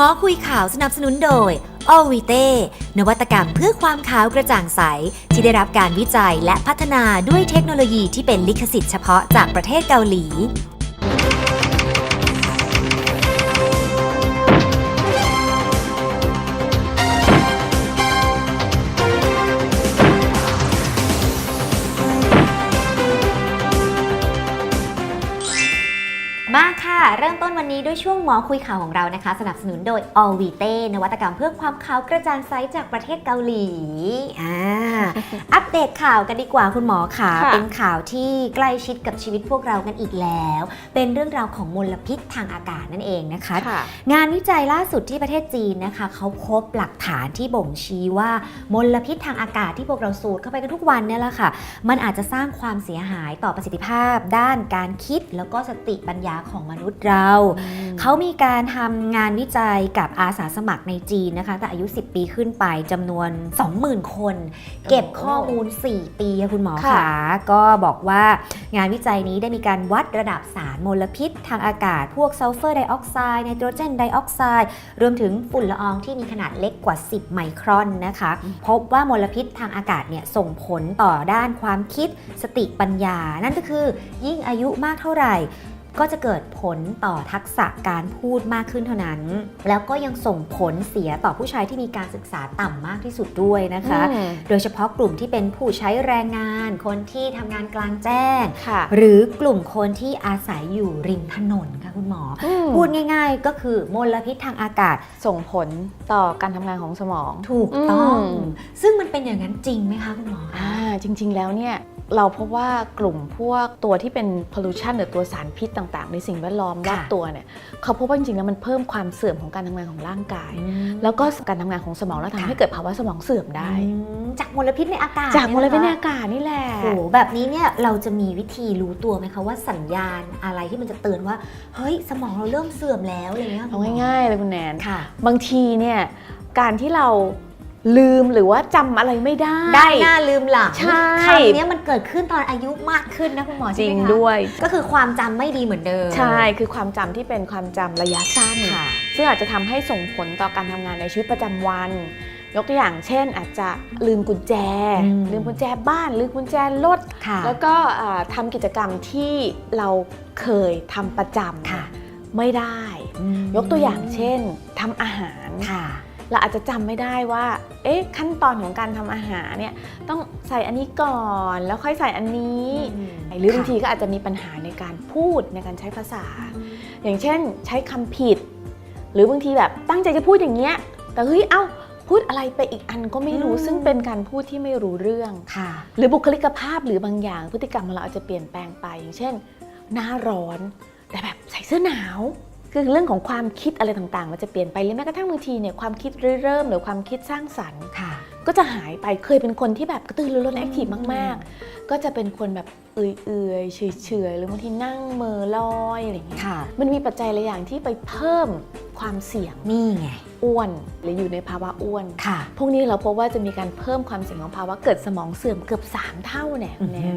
มอคุยข่าวสนับสนุนโดยอวีเต้นวัตกรรมเพื่อความขาวกระจ่างใส ที่ได้รับการวิจัยและพัฒนาด้วยเทคโนโลยีที่เป็นลิขสิทธิ์เฉพาะจากประเทศเกาหลี มาค่ะ เริ่มต้นวันนี้ด้วยช่วงหมอคุยข่าวของเรานะคะ สนับสนุนโดย a l v i t e นวัตกรรมเพื่อความขาวกระจ่างใสจากประเทศเกาหลีอ่าอัปเดตข่าวกันดีกว่าคุณหมอค่ะค่ะ เป็นข่าวที่ใกล้ชิดกับชีวิตพวกเรากันอีกแล้ว เป็นเรื่องราวของมลพิษทางอากาศนั่นเองนะคะ ค่ะ งานวิจัยล่าสุดที่ประเทศจีนนะคะ เขาพบหลักฐานที่บ่งชี้ว่ามลพิษทางอากาศที่พวกเราสูดเข้าไปกันทุกวันเนี่ยแหละค่ะ มันอาจจะสร้างความเสียหายต่อประสิทธิภาพ ด้านการคิดแล้วก็สติปัญญาของมนุษย์เรา เขามีการทำงานวิจัยกับอาสาสมัครในจีนนะคะ แต่อายุ 10 ปีขึ้นไปจำนวน 20,000 คน เก็บข้อมูล 4 ปีค่ะคุณหมอค่ะคะก็บอกว่างานวิจัยนี้ได้มีการวัดระดับสารมลพิษทางอากาศ พวกซัลเฟอร์ไดออกไซด์ไนโตรเจนไดออกไซด์รวมถึงฝุ่นละอองที่มีขนาดเล็กกว่า 10 ไมครอนนะคะ พบว่ามลพิษทางอากาศเนี่ยส่งผลต่อด้านความคิดสติปัญญา นั่นก็คือยิ่งอายุมากเท่าไหร่ ก็จะเกิดผลต่อทักษะการพูดมากขึ้นเท่านั้น แล้วก็ยังส่งผลเสียต่อผู้ใช้ที่มีการศึกษาต่ำมากที่สุดด้วยนะคะอืมโดยเฉพาะกลุ่มที่เป็นผู้ใช้แรงงาน คนที่ทำงานกลางแจ้งค่ะหรือกลุ่มคนที่อาศัยอยู่ริมถนน ค่ะคุณหมออืมพูดง่าย ๆ ก็คือมลพิษทางอากาศส่งผลต่อการทำงานของสมอง ถูกต้อง อืม ซึ่งมันเป็นอย่างนั้นจริงไหมคะคุณหมออ่าจริง ๆ แล้วเนี่ยเราพบว่ากลุ่มพวกตัวที่เป็น pollution หรือตัวสารพิษต่างๆ ในสิ่งแวดล้อมรอบค่ะตัวเนี่ยเขาพบว่าจริงๆแล้วมันเพิ่มความเสื่อมของการทำงานของร่างกาย อืม แล้วก็การทำงานของสมองแล้วทำให้เกิดภาวะสมองเสื่อมได้ อืมจากมลพิษในอากาศจากมลพิษในเยอากาศนี่แหละ โอ้โหแบบนี้เนี่ยเราจะมีวิธีรู้ตัวไหมคะว่าสัญญาณอะไรที่มันจะเตือนว่าเฮ้ยสมองเราเริ่มเสื่อมแล้วอะไรเงี้ยเอาง่ายๆเลยคุณแนนค่ะ บางทีเนี่ยการที่เราลืมหรือว่าจำอะไรไม่ได้ ได้หน้าลืมหลังใช่คำเนี้ยมันเกิดขึ้นตอนอายุมากขึ้นนะคุณหมอจใช่ริไหงมคะด้วย ก็คือความจำไม่ดีเหมือนเดิม ใช่คือความจำที่เป็นความจำระยะสั้นค่ะซึ่งอาจจะทำให้ส่งผลต่อการทำงานในชีวิตประจำวัน ยกตัวอย่างเช่นอาจจะลืมกุญแจอืมลืมกุญแจบ้าน ลืมกุญแจรถค่ะแล้วก็อ่าทำกิจกรรมที่เราเคยทำประจำค่ะไม่ได้อืมยกตัวอย่างเช่นทำอาหารค่ะเราอาจจะจำไม่ได้ว่า เอ๊ะ ขั้นตอนของการทำอาหารเนี่ยต้องใส่อันนี้ก่อนแล้วค่อยใส่อันนี้หรือบางทีก็อาจจะมีปัญหาในการพูดในการใช้ภาษา อย่างเช่นใช้คำผิด หรือบางทีแบบตั้งใจจะพูดอย่างเงี้ยแต่เฮ้ยเอ้า พูดอะไรไปอีกอันก็ไม่รู้อืมซึ่งเป็นการพูดที่ไม่รู้เรื่องค่ะ หรือบุคลิกภาพหรือบางอย่าง พฤติกรรมของเราอาจจะเปลี่ยนแปลงไป อย่างเช่น หน้าร้อน แต่แบบใส่เสื้อหนาวคือเรื่องของความคิดอะไรต่างๆ มันจะเปลี่ยนไปหรือแม้กระทั่งบางทีเนี่ยความคิดริเริ่มหรือความคิดสร้างสรรค์ค่ะ ก็จะหายไปเคยเป็นคนที่แบบกระตือรือร้นแอคทีฟมาก ๆ ก็จะเป็นคนแบบเอื่อยๆเฉยๆหรือบางทีนั่งเมอลอยอะไรอย่างเงี้ยค่ะ มันมีปัจจัยหลายอย่างที่ไปเพิ่มความเสี่ยงนี่ไง อ้วนหรืออยู่ในภาวะอ้วน ค่ะ พวกนี้เราพบว่าจะมีการเพิ่มความเสี่ยงของภาวะเกิดสมองเสื่อมเกือบ 3 เท่าเนี่ยคุณแนน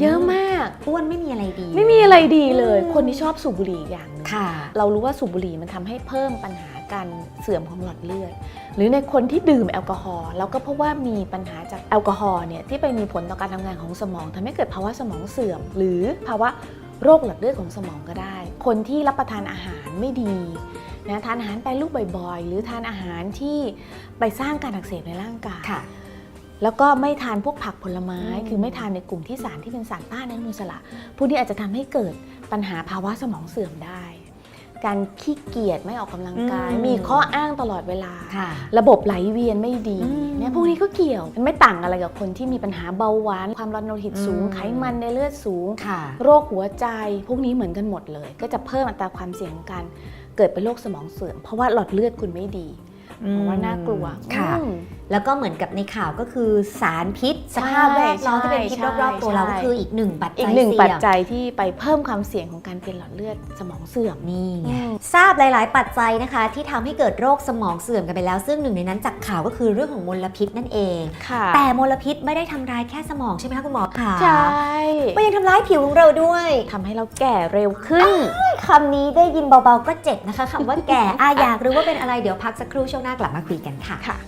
เยอะมาก อ้วนไม่มีอะไรดี ไม่มีอะไรดีเลยอืมคนที่ชอบสูบบุหรี่อย่างหนึงค่ะเรารู้ว่าสูบบุหรี่มันทำให้เพิ่มปัญหาการเสื่อมของหลอดเลือดหรือในคนที่ดื่มแอลกอฮอล์เราก็พบว่ามีปัญหาจากแอลกอฮอล์เนี่ยที่ไปมีผลต่อการทำงานของสมองทำให้เกิดภาวะสมองเสื่อม หรือภาวะโรคหลอดเลือดของสมองก็ได้ คนที่รับประทานอาหารไม่ดีนะทานอาหารไปรูปบ่อยๆ หรือทานอาหารที่ไปสร้างการอักเสบในร่างกายค่ะ แล้วก็ไม่ทานพวกผักผลไม้อืมคือไม่ทานในกลุ่มที่สารที่เป็นสารต้านอนุมูลอิสระพวกนี้อาจจะทำให้เกิดปัญหาภาวะสมองเสื่อมได้ การขี้เกียจไม่ออกกำลังกายอืมมีข้ออ้างตลอดเวลาค่ะระบบไหลเวียนไม่ดีอืมเนี่ยพวกนี้ก็เกี่ยว มันไม่ต่างอะไรกับคนที่มีปัญหาเบาหวาน ความร้อนโลหิตสูงอืมไขมันในเลือดสูงค่ะโรคหัวใจ พวกนี้เหมือนกันหมดเลย ก็จะเพิ่มอัตราความเสี่ยงของการเกิดเป็นโรคสมองเสื่อม เพราะว่าหลอดเลือดคุณไม่ดี ว่าน่ากลัวค่ะแล้วก็เหมือนกับในข่าวก็คือสารพิษสภาพแวดล้อมที่เป็นพิษรอบๆตัวเราก็คืออีกหนึ่งปัจจัยอีกหนึ่งปัจจัยที่ไปเพิ่มความเสี่ยงของการเป็นหลอดเลือดสมองเสื่อม นี่ทราบหลาย ๆ ปัจจัยนะคะ ที่ทำให้เกิดโรคสมองเสื่อมกันไปแล้ว ซึ่งหนึ่งในนั้นจากข่าวก็คือเรื่องของมลพิษนั่นเอง ค่ะ แต่มลพิษไม่ได้ทำร้ายแค่สมองใช่ไหมคะคุณหมอคะใช่มันยังทำร้ายผิวของเราด้วยทำให้เราแก่เร็วขึ้น คำนี้ได้ยินเบา ๆ ก็เจ็บนะคะคำว่าแก่ อาอยากรู้ว่าเป็นอะไรเดี๋ยวพักสักครู่ช่วงงหน้ากลับมาคุยกันค่ะ